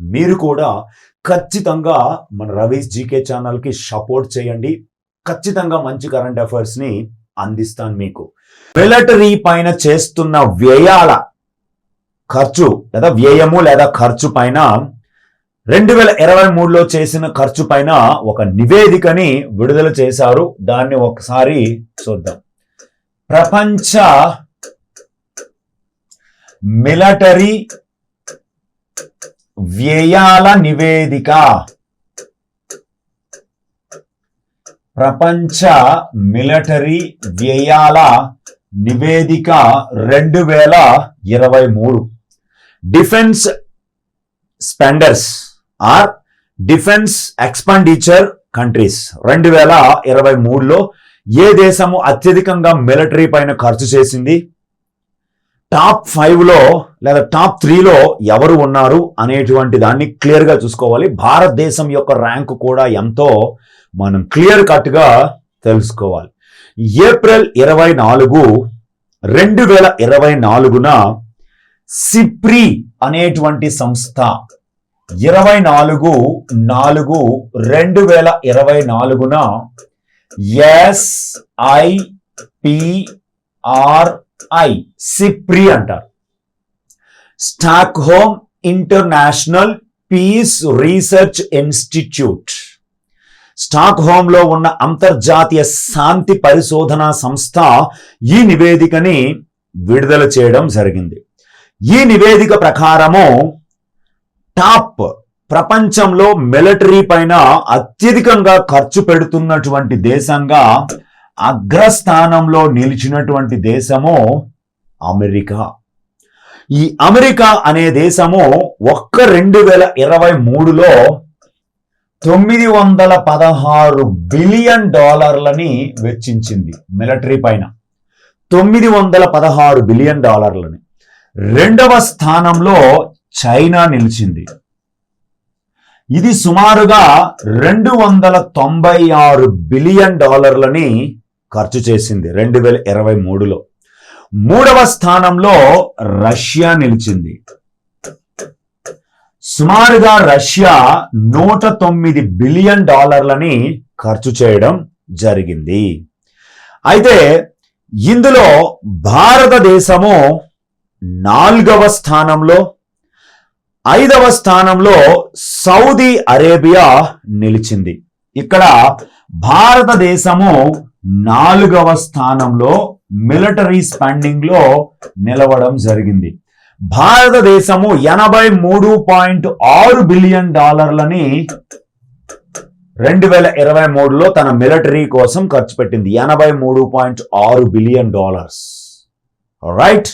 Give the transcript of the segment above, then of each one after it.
మీరు కూడా ఖచ్చితంగా మన రవీస్ జీకే ఛానల్కి సపోర్ట్ చేయండి. ఖచ్చితంగా మంచి కరెంట్ అఫైర్స్ని అందిస్తాను మీకు. మిలిటరీ పైన చేస్తున్న వ్యయాల ఖర్చు లేదా వ్యయము లేదా ఖర్చు పైన రెండు వేల ఇరవై మూడులో చేసిన ఖర్చు పైన ఒక నివేదికని విడుదల చేశారు. దాన్ని ఒకసారి చూద్దాం. ప్రపంచ మిలిటరీ వ్యయాల నివేదిక. ప్రపంచ మిలిటరీ వ్యయాల నివేదిక రెండు వేల ఇరవై మూడు defence spenders or defence expenditure countries. రెండు వేల ఇరవై మూడులో ఏ దేశము అత్యధికంగా మిలిటరీ పైన ఖర్చు చేసింది? టాప్ ఫైవ్లో లేదా టాప్ త్రీలో ఎవరు ఉన్నారు అనేటువంటి దాన్ని క్లియర్గా చూసుకోవాలి. భారతదేశం యొక్క ర్యాంక్ కూడా ఎంతో మనం క్లియర్ కట్గా తెలుసుకోవాలి. ఏప్రిల్ ఇరవై నాలుగు రెండు వేల ఇరవై నాలుగున సిప్రి అనేటువంటి సంస్థ ఇరవై నాలుగు నాలుగు రెండు వేల ఇరవై నాలుగున ఎస్ఐపిఆర్ ఐ సిప్రి అంటారు. Stockholm international peace research institute. Stock హోమ్లో ఉన్న అంతర్జాతీయ శాంతి పరిశోధన సంస్థ ఈ నివేదికని విడుదల చేయడం జరిగింది. ఈ నివేదిక ప్రకారము టాప్ ప్రపంచంలో మిలిటరీ పైన అత్యధికంగా ఖర్చు పెడుతున్నటువంటి దేశంగా అగ్రస్థానంలో నిలిచినటువంటి దేశము అమెరికా. ఈ అమెరికా అనే దేశము ఒక్క రెండు వేల ఇరవై మూడులో తొమ్మిది వందల పదహారు బిలియన్ డాలర్లని వెచ్చించింది మిలిటరీ పైన. తొమ్మిది వందల పదహారు బిలియన్ డాలర్లని. రెండవ స్థానంలో చైనా నిలిచింది. ఇది సుమారుగా రెండు వందల తొంభై ఆరు బిలియన్ డాలర్లని ఖర్చు చేసింది రెండు వేల ఇరవై మూడులో. మూడవ స్థానంలో రష్యా నిలిచింది. సుమారుగా రష్యా నూట తొమ్మిది బిలియన్ డాలర్లని ఖర్చు చేయడం జరిగింది. అయితే ఇందులో భారతదేశము నాలుగవ స్థానంలో ఐదవ స్థానంలో సౌదీ అరేబియా నిలిచింది. ఇక్కడ భారతదేశము నాలుగవ స్థానంలో మిలిటరీ స్పెండింగ్లో నిలవడం జరిగింది. భారతదేశము ఎనభై మూడు పాయింట్ ఆరు బిలియన్ డాలర్లని రెండు వేల ఇరవై మూడులో తన మిలిటరీ కోసం ఖర్చు పెట్టింది. ఎనభై మూడు పాయింట్ ఆరు బిలియన్ డాలర్స్. రైట్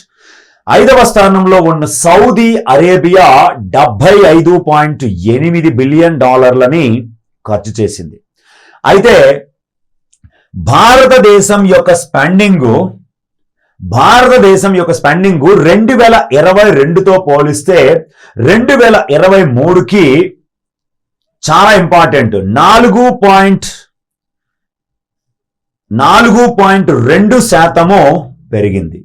ఐదవ స్థానంలో ఉన్న సౌదీ అరేబియా డెబ్బై ఐదు పాయింట్ ఎనిమిది బిలియన్ డాలర్లని ఖర్చు చేసింది. అయితే భారతదేశం యొక్క స్పెండింగ్ భారతదేశం యొక్క స్పెండింగ్ రెండు వేల ఇరవై రెండుతో పోలిస్తే రెండు వేల ఇరవై మూడుకి చాలా ఇంపార్టెంట్. నాలుగు పాయింట్ నాలుగు పాయింట్ రెండు శాతము పెరిగింది.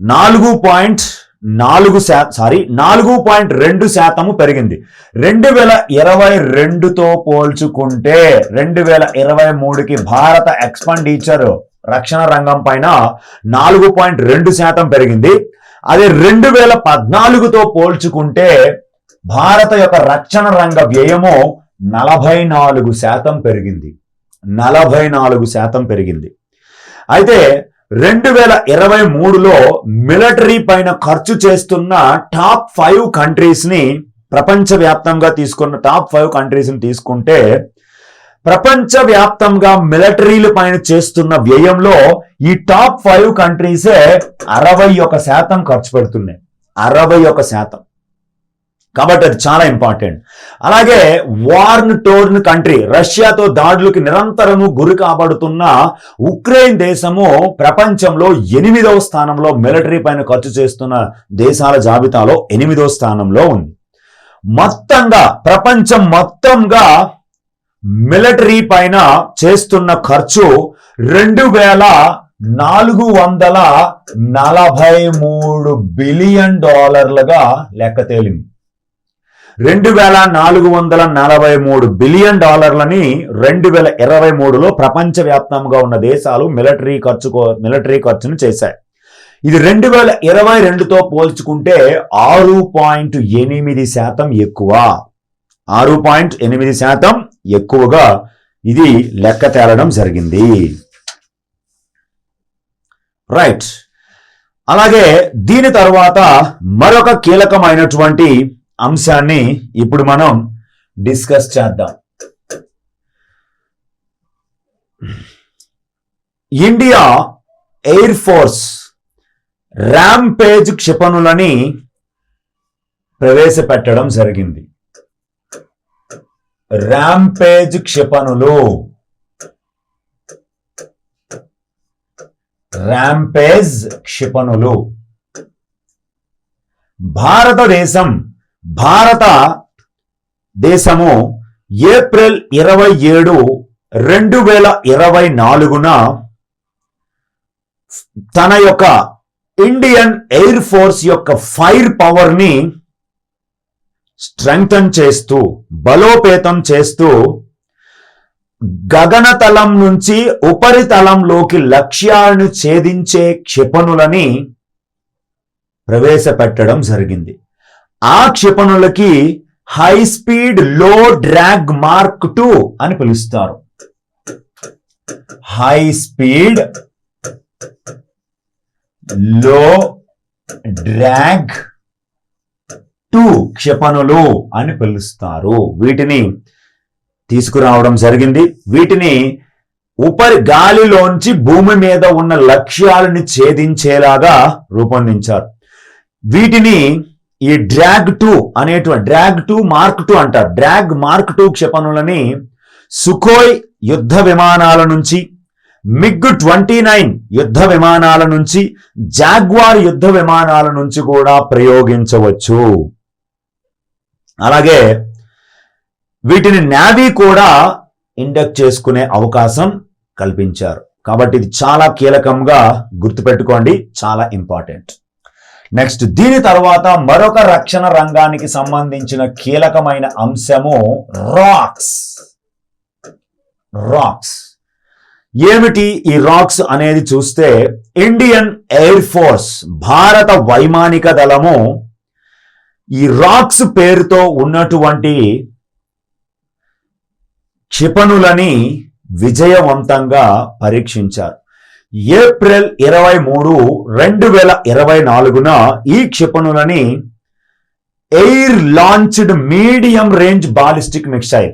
నాలుగు పాయింట్ నాలుగు శాతం సారీ నాలుగు పాయింట్ రెండు శాతము పెరిగింది. రెండు వేల ఇరవై రెండుతో పోల్చుకుంటే రెండు వేల ఇరవై మూడుకి భారత ఎక్స్పెండిచర్ రక్షణ రంగం పైన నాలుగు పాయింట్ రెండు శాతం పెరిగింది. అదే రెండు వేల పద్నాలుగుతో పోల్చుకుంటే భారత యొక్క రక్షణ రంగ వ్యయము నలభై నాలుగు శాతం పెరిగింది. నలభై నాలుగు శాతం పెరిగింది. అయితే రెండు వేల ఇరవై మూడులో మిలిటరీ పైన ఖర్చు చేస్తున్న టాప్ ఫైవ్ కంట్రీస్ని ప్రపంచవ్యాప్తంగా తీసుకున్న టాప్ ఫైవ్ కంట్రీస్ని తీసుకుంటే ప్రపంచవ్యాప్తంగా మిలిటరీల పైన చేస్తున్న వ్యయంలో ఈ టాప్ ఫైవ్ కంట్రీసే అరవై ఒక శాతం ఖర్చు పెడుతున్నాయి. అరవై ఒక శాతం. కాబట్టి అది చాలా ఇంపార్టెంట్ అలాగే వార్న్ టోర్న్ కంట్రీ రష్యాతో దాడులకు నిరంతరము గురి కాబడుతున్న ఉక్రెయిన్ దేశము ప్రపంచంలో ఎనిమిదవ స్థానంలో మిలిటరీ పైన ఖర్చు చేస్తున్న దేశాల జాబితాలో ఎనిమిదవ స్థానంలో ఉంది. మొత్తంగా ప్రపంచం మొత్తంగా మిలిటరీ పైన చేస్తున్న ఖర్చు రెండు వేల నాలుగు వందల నలభై మూడు బిలియన్ డాలర్లుగా లెక్క తేలింది. రెండు వేల నాలుగు వందల నలభై మూడు బిలియన్ డాలర్లని రెండు వేల ఇరవై మూడులో ప్రపంచవ్యాప్తంగా ఉన్న దేశాలు మిలిటరీ ఖర్చు మిలిటరీ ఖర్చును చేశాయి. ఇది రెండు వేల ఇరవై రెండుతో పోల్చుకుంటే ఆరు పాయింట్ ఎనిమిది శాతం ఎక్కువ. ఆరు పాయింట్ ఎనిమిది శాతం ఎక్కువగా ఇది లెక్క తేలడం జరిగింది. రైట్. అలాగే దీని తర్వాత మరొక కీలకమైనటువంటి అంశాన్ని ఇప్పుడు మనం డిస్కస్ చేద్దాం. ఇండియా ఎయిర్ ఫోర్స్ ర్యాంపేజ్ క్షిపణులని ప్రవేశపెట్టడం జరిగింది. ర్యాంపేజ్ క్షిపణులు. ర్యాంపేజ్ క్షిపణులు. భారతదేశం భారత దేశము ఏప్రిల్ ఇరవై ఏడు రెండు వేల ఇరవై నాలుగున తన యొక్క ఇండియన్ ఎయిర్ ఫోర్స్ యొక్క ఫైర్ పవర్ని స్ట్రెంగ్తన్ చేస్తూ బలోపేతం చేస్తూ గగనతలం నుంచి ఉపరితలంలోకి లక్ష్యాలను ఛేదించే క్షిపణులని ప్రవేశపెట్టడం జరిగింది. ఆ క్షిపణులకి హై స్పీడ్లో డ్రాగ్ మార్క్ టూ అని పిలుస్తారు. హై స్పీడ్లో డ్రాగ్ టూ క్షిపణులు అని పిలుస్తారు. వీటిని తీసుకురావడం జరిగింది. వీటిని ఉపరి గాలిలోంచి భూమి మీద ఉన్న లక్ష్యాలను ఛేదించేలాగా రూపొందించారు. వీటిని ఈ డ్రాగ్ టూ అనేటువంటి డ్రాగ్ టూ మార్క్ టూ అంటారు. డ్రాగ్ మార్క్ టూ క్షిపణులని సుకోయ్ యుద్ధ విమానాల నుంచి మిగ్ ట్వంటీ నైన్ యుద్ధ విమానాల నుంచి జాగ్వార్ యుద్ధ విమానాల నుంచి కూడా ప్రయోగించవచ్చు. అలాగే వీటిని నావీ కూడా ఇండక్ట్ చేసుకునే అవకాశం కల్పించారు. కాబట్టి ఇది చాలా కీలకంగా గుర్తుపెట్టుకోండి. చాలా ఇంపార్టెంట్ నెక్స్ట్ దీని తర్వాత మరొక రక్షణ రంగానికి సంబంధించిన కీలకమైన అంశము రాక్స్ రాక్స్ ఏమిటి ఈ రాక్స్ అనేది చూస్తే ఇండియన్ ఎయిర్ ఫోర్స్ భారత వైమానిక దళము ఈ రాక్స్ పేరుతో ఉన్నటువంటి క్షిపణులని విజయవంతంగా పరీక్షించారు. ఏప్రిల్ ఇరవై మూడు రెండు వేల ఇరవై నాలుగున ఈ క్షిపణులని air launched medium range ballistic missile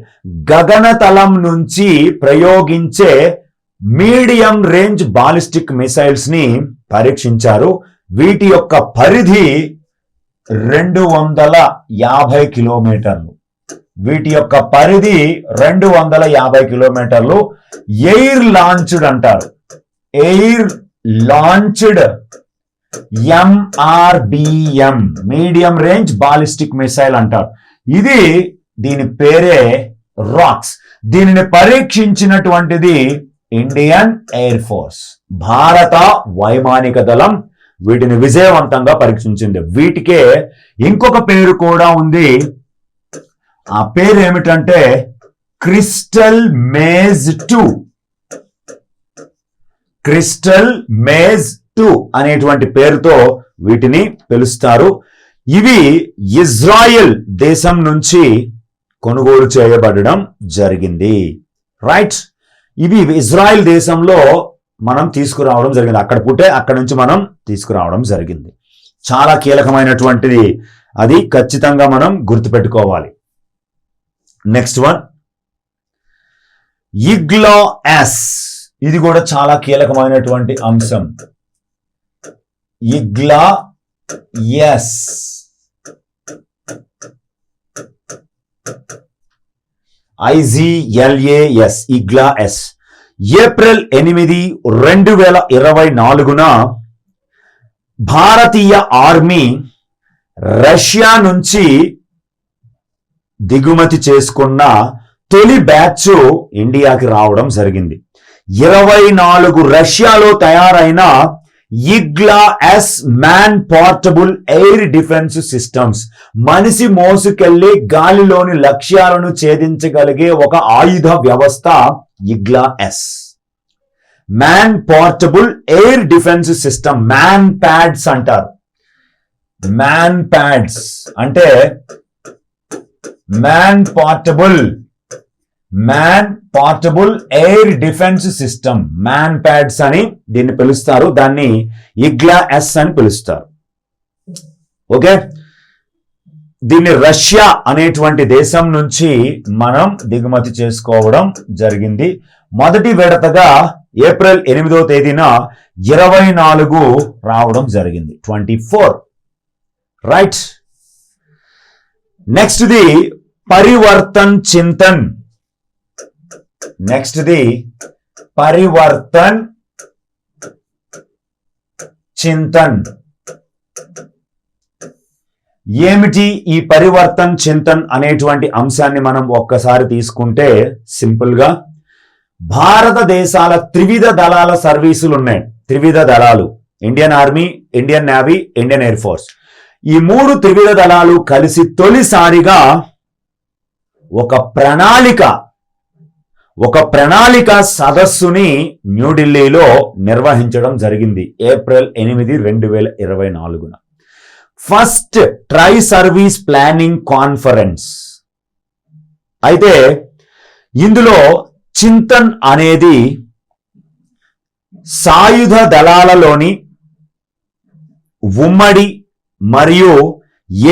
గగనతలం నుంచి ప్రయోగించే మీడియం రేంజ్ బాలిస్టిక్ మిసైల్స్ని పరీక్షించారు. వీటి యొక్క పరిధి రెండు వందల యాభై కిలోమీటర్లు. వీటి యొక్క పరిధి రెండు వందల యాభై కిలోమీటర్లు. ఎయిర్ లాంచ్డ్ అంటారు. Air launched MRBM medium range ballistic missile అంటారు. ఇది దీని పేరే రాక్స్ దీనిని పరీక్షించినటువంటిది ఇండియన్ ఎయిర్ ఫోర్స్ భారత వైమానిక దళం. వీటిని విజయవంతంగా పరీక్షించింది. వీటికే ఇంకొక పేరు కూడా ఉంది. ఆ పేరు ఏమిటంటే crystal maze two. Crystal maze two అనేటువంటి పేరుతో వీటిని పిలుస్తారు. ఇవి ఇజ్రాయెల్ దేశం నుంచి కొనుగోలు చేయబడడం జరిగింది. రైట్ ఇవి ఇజ్రాయెల్ దేశంలో మనం తీసుకురావడం జరిగింది. అక్కడ పుట్టే అక్కడ నుంచి మనం తీసుకురావడం జరిగింది. చాలా కీలకమైనటువంటిది. అది ఖచ్చితంగా మనం గుర్తుపెట్టుకోవాలి. నెక్స్ట్ వన్ ఇగ్లా ఎస్ ఇది కూడా చాలా కీలకమైనటువంటి అంశం. Igla S IGLAS Igla S. April ఎనిమిది రెండు వేల ఇరవై నాలుగున భారతీయ ఆర్మీ రష్యా నుంచి దిగుమతి చేసుకున్న తొలి బ్యాచ్ ఇండియాకి రావడం జరిగింది. ఇరవై నాలుగు రష్యాలో తయారైన Igla S man portable air defence systems మనిషి మోసుకెళ్ళి గాలిలోని లక్ష్యాలను ఛేదించగలిగే ఒక ఆయుధ వ్యవస్థ Igla S man portable air defence system MANPADS అంటారు. మ్యాన్ ప్యాడ్స్ అంటే man portable man portable air defence system MANPADS అని దీన్ని పిలుస్తారు. దాన్ని ఇగ్లా ఎస్ అని పిలుస్తారు. ఓకే? దీన్ని రష్యా అనేటువంటి దేశం నుంచి మనం దిగుమతి చేసుకోవడం జరిగింది. మొదటి విడతగా ఏప్రిల్ ఎనిమిదో తేదీన ఇరవై నాలుగు రావడం జరిగింది. Twenty four. Right. Next the Parivartan Chintan. Next the Parivartan Chintan ఏమిటి ఈ పరివర్తన్ చింతన్ అనేటువంటి అంశాన్ని మనం ఒక్కసారి తీసుకుంటే సింపుల్గా భారతదేశాల త్రివిధ దళాల సర్వీసులు ఉన్నాయి. త్రివిధ దళాలు. Indian army Indian navy Indian air force ఈ మూడు త్రివిధ దళాలు కలిసి తొలిసారిగా ఒక ప్రణాళిక ఒక ప్రణాళిక సదస్సుని న్యూఢిల్లీలో నిర్వహించడం జరిగింది ఏప్రిల్ ఎనిమిది రెండు వేల ఇరవై నాలుగున. First tri service planning conference. అయితే ఇందులో చింతన్ అనేది సాయుధ దళాలలోని ఉమ్మడి మరియు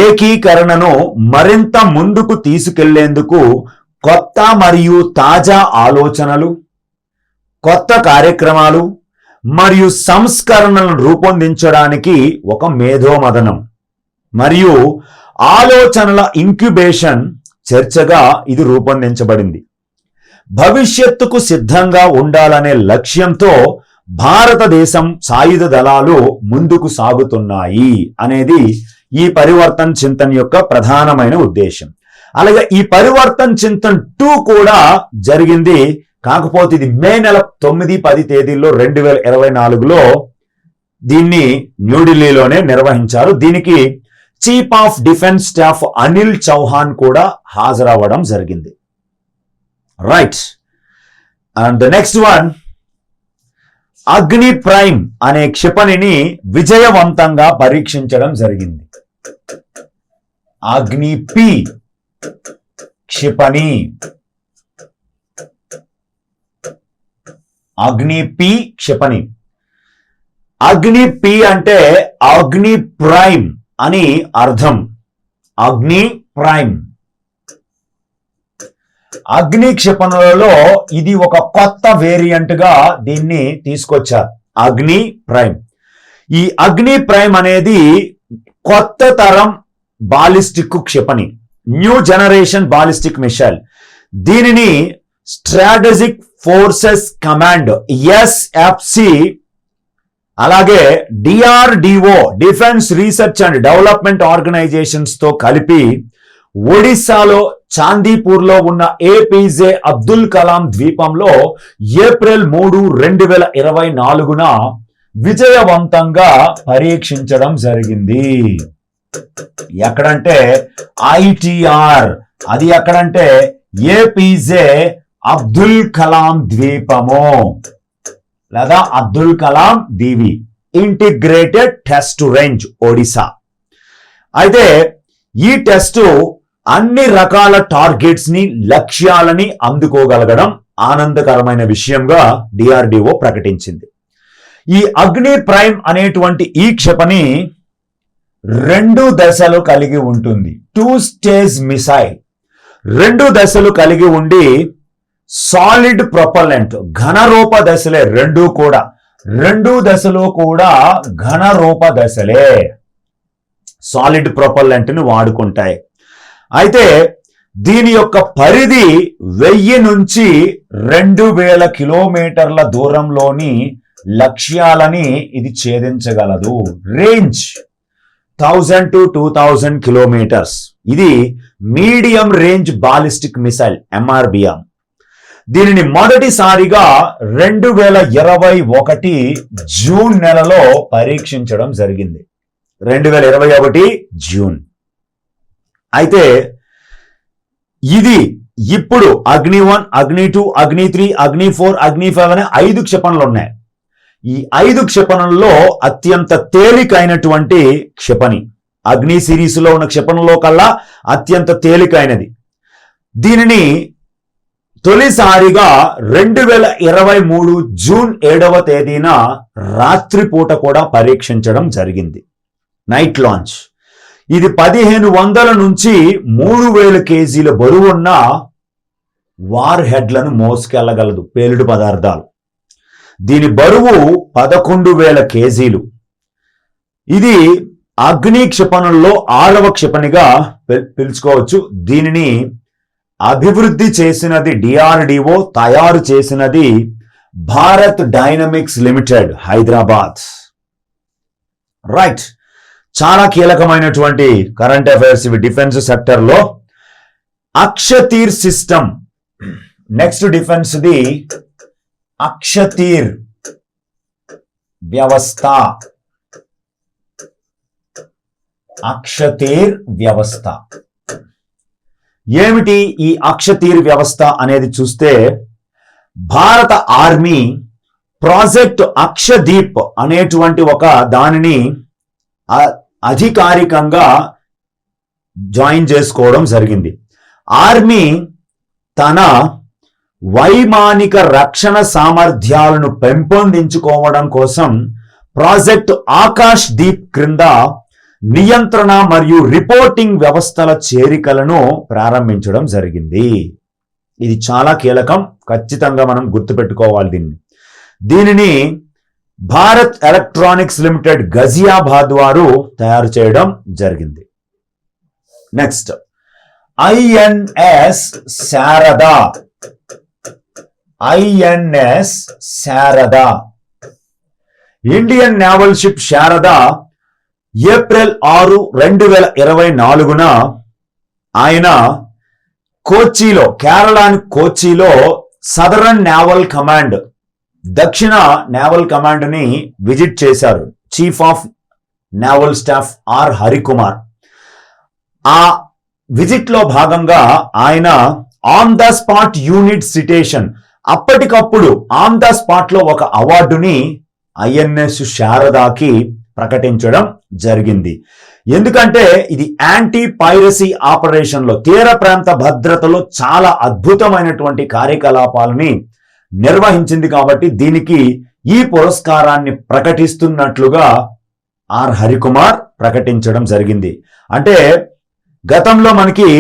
ఏకీకరణను మరింత ముందుకు తీసుకెళ్ళేందుకు కొత్త మరియు తాజా ఆలోచనలు కొత్త కార్యక్రమాలు మరియు సంస్కరణలను రూపొందించడానికి ఒక మేధోమదనం మరియు ఆలోచనల ఇంక్యుబేషన్ చర్చగా ఇది రూపొందించబడింది. భవిష్యత్తుకు సిద్ధంగా ఉండాలనే లక్ష్యంతో భారతదేశం సాయుధ దళాలు ముందుకు సాగుతున్నాయి అనేది ఈ పరివర్తన చింతన యొక్క ప్రధానమైన ఉద్దేశం అలాగే ఈ పరివర్తన్ చింతన్ టూ కూడా జరిగింది. కాకపోతే ఇది మే నెల తొమ్మిది పది తేదీల్లో రెండు వేల ఇరవై నాలుగులో దీన్ని న్యూఢిల్లీలోనే నిర్వహించారు. దీనికి chief of defence staff Anil Chauhan కూడా హాజరవ్వడం జరిగింది. Right. And the next one Agni prime అనే క్షిపణిని విజయవంతంగా పరీక్షించడం జరిగింది. అగ్ని పి క్షిపణి. అగ్ని పి క్షిపణి. అగ్ని పి అంటే అగ్ని ప్రైమ్ అని అర్థం. అగ్ని ప్రైమ్. అగ్ని క్షిపణులలో ఇది ఒక కొత్త వేరియంట్గా దీన్ని తీసుకొచ్చారు. అగ్ని ప్రైమ్. ఈ అగ్ని ప్రైమ్ అనేది కొత్త తరం బాలిస్టిక్ క్షిపణి. న్యూ జనరేషన్ బాలిస్టిక్ మిషైల్ దీనిని స్ట్రాటజిక్ ఫోర్సెస్ కమాండ్ ఎస్ఎఫ్సి అలాగే DRDO defence research and development ఆర్గనైజేషన్స్తో కలిపి ఒడిశాలో చాందీపూర్లో ఉన్న ఏపీజే అబ్దుల్ కలాం ద్వీపంలో ఏప్రిల్ మూడు రెండు వేల ఇరవై నాలుగున విజయవంతంగా పరీక్షించడం జరిగింది. ఎక్కడంటే ఐటిఆర్. అది ఎక్కడంటే ఏపీజే అబ్దుల్ కలాం ద్వీపము. లేదా అబ్దుల్ కలాం దీవి. Integrated test range Odisha. అయితే ఈ టెస్ట్ అన్ని రకాల టార్గెట్స్ని లక్ష్యాలని అందుకోగలగడం ఆనందకరమైన విషయంగా డిఆర్డిఓ ప్రకటించింది. ఈ అగ్ని ప్రైమ్ అనేటువంటి ఈ క్షిపణి రెండు దశలు కలిగి ఉంటుంది. టూ స్టేజ్ మిసైల్ రెండు దశలు కలిగి ఉండి సాలిడ్ ప్రొపల్లెంట్ ఘనరూప దశలే రెండు కూడా. రెండు దశలు కూడా ఘనరూప దశలే. సాలిడ్ ప్రొపల్లెంట్ని వాడుకుంటాయి. అయితే దీని యొక్క పరిధి వెయ్యి నుంచి రెండు వేల కిలోమీటర్ల దూరంలోని లక్ష్యాలని ఇది ఛేదించగలదు. Range thousand to two thousand kilometres ఇది medium range ballistic missile MRBM దీనిని మొదటిసారిగా రెండు వేల ఇరవై ఒకటి జూన్ నెలలో పరీక్షించడం జరిగింది. రెండు వేల ఇరవై ఒకటి జూన్. అయితే ఇది ఇప్పుడు అగ్ని వన్ అగ్ని టూ అగ్ని త్రీ అగ్ని ఫోర్ అగ్ని ఫైవ్ అనే ఐదు క్షిపణులు ఉన్నాయి. ఈ ఐదు క్షిపణుల్లో అత్యంత తేలికైనటువంటి క్షిపణి. అగ్ని సిరీస్లో ఉన్న క్షిపణుల్లో కల్లా అత్యంత తేలికైనది. దీనిని తొలిసారిగా రెండు వేల ఇరవై మూడు జూన్ ఏడవ తేదీన రాత్రిపూట కూడా పరీక్షించడం జరిగింది. Night launch. ఇది పదిహేను వందల నుంచి మూడు వేల కేజీల బరువున్న వార్ హెడ్లను మోసుకెళ్ళగలదు పేలుడు పదార్థాలు. దీని బరువు పదకొండు వేల కేజీలు. ఇది అగ్ని క్షిపణుల్లో ఆరవ క్షిపణిగా పిలుచుకోవచ్చు. దీనిని అభివృద్ధి చేసినది డిఆర్డిఓ తయారు చేసినది Bharat dynamics limited Hyderabad. Right. చాలా కీలకమైనటువంటి కరెంట్ అఫైర్స్ ఇవి. డిఫెన్స్ సెక్టర్లో Akashteer system. Next defence the Akashteer వ్యవస్థ. అక్షతీర్ వ్యవస్థ. ఏమిటి ఈ అక్షతీర్ వ్యవస్థ అనేది చూస్తే భారత ఆర్మీ ప్రాజెక్ట్ అక్షదీప్ అనేటువంటి ఒక దానిని అధికారికంగా జాయిన్ చేసుకోవడం జరిగింది. ఆర్మీ తన వైమానిక రక్షణ సామర్థ్యాలను పెంపొందించుకోవడం కోసం ప్రాజెక్ట్ ఆకాష్ దీప్ క్రింద నియంత్రణ మరియు రిపోర్టింగ్ వ్యవస్థల చేరికలను ప్రారంభించడం జరిగింది. ఇది చాలా కీలకం. ఖచ్చితంగా మనం గుర్తుపెట్టుకోవాలి దీన్ని. దీనిని భారత్ ఎలక్ట్రానిక్స్ లిమిటెడ్ గజియాబాద్ వారు తయారు చేయడం జరిగింది. Next INS Sharada INS Sharada. Indian naval ship Sharada April ఆరు రెండు వేల ఇరవై నాలుగున ఆయన కోచిలో కేరళాని కోచిలో సదరన్ నేవల్ కమాండ్ దక్షిణ నేవల్ కమాండ్ని విజిట్ చేశారు. Chief of naval staff R Harikumar. ఆ విజిట్లో భాగంగా ఆయన on the spot unit citation అప్పటికప్పుడు ఆన్ ద స్పాట్లో ఒక అవార్డుని ఐఎన్ఎస్ శారదాకి ప్రకటించడం జరిగింది. ఎందుకంటే ఇది యాంటీ పైరసీ ఆపరేషన్లో తీర ప్రాంత భద్రతలో చాలా అద్భుతమైనటువంటి కార్యకలాపాలని నిర్వహించింది కాబట్టి దీనికి ఈ పురస్కారాన్ని ప్రకటిస్తున్నట్లుగా ఆర్ హరికుమార్ ప్రకటించడం జరిగింది. అంటే గతంలో మనకి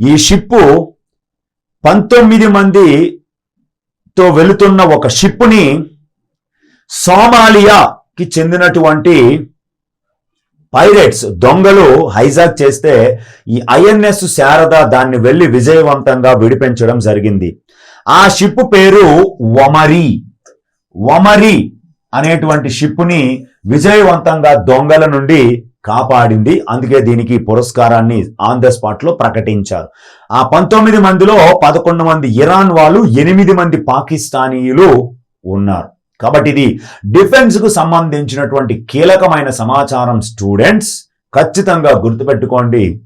ఈ షిప్పు పంతొమ్మిది మంది తో వెళుతున్న ఒక షిప్పుని సోమాలియాకి చెందినటువంటి పైరేట్స్ దొంగలు హైజాక్ చేస్తే ఈ ఐఎన్ఎస్ శారద దాన్ని వెళ్ళి విజయవంతంగా విడిపించడం జరిగింది. ఆ షిప్ పేరు వమరి. వమరి అనేటువంటి షిప్ని విజయవంతంగా దొంగల నుండి కాపాడింది. అందుకే దీనికి పురస్కారాన్ని ఆన్ ద స్పాట్లో ప్రకటించారు. ఆ పంతొమ్మిది మందిలో పదకొండు మంది ఇరాన్ వాళ్ళు ఎనిమిది మంది పాకిస్తానీయులు ఉన్నారు. కాబట్టి ఇది డిఫెన్స్కు సంబంధించినటువంటి కీలకమైన సమాచారం స్టూడెంట్స్. ఖచ్చితంగా గుర్తుపెట్టుకోండి.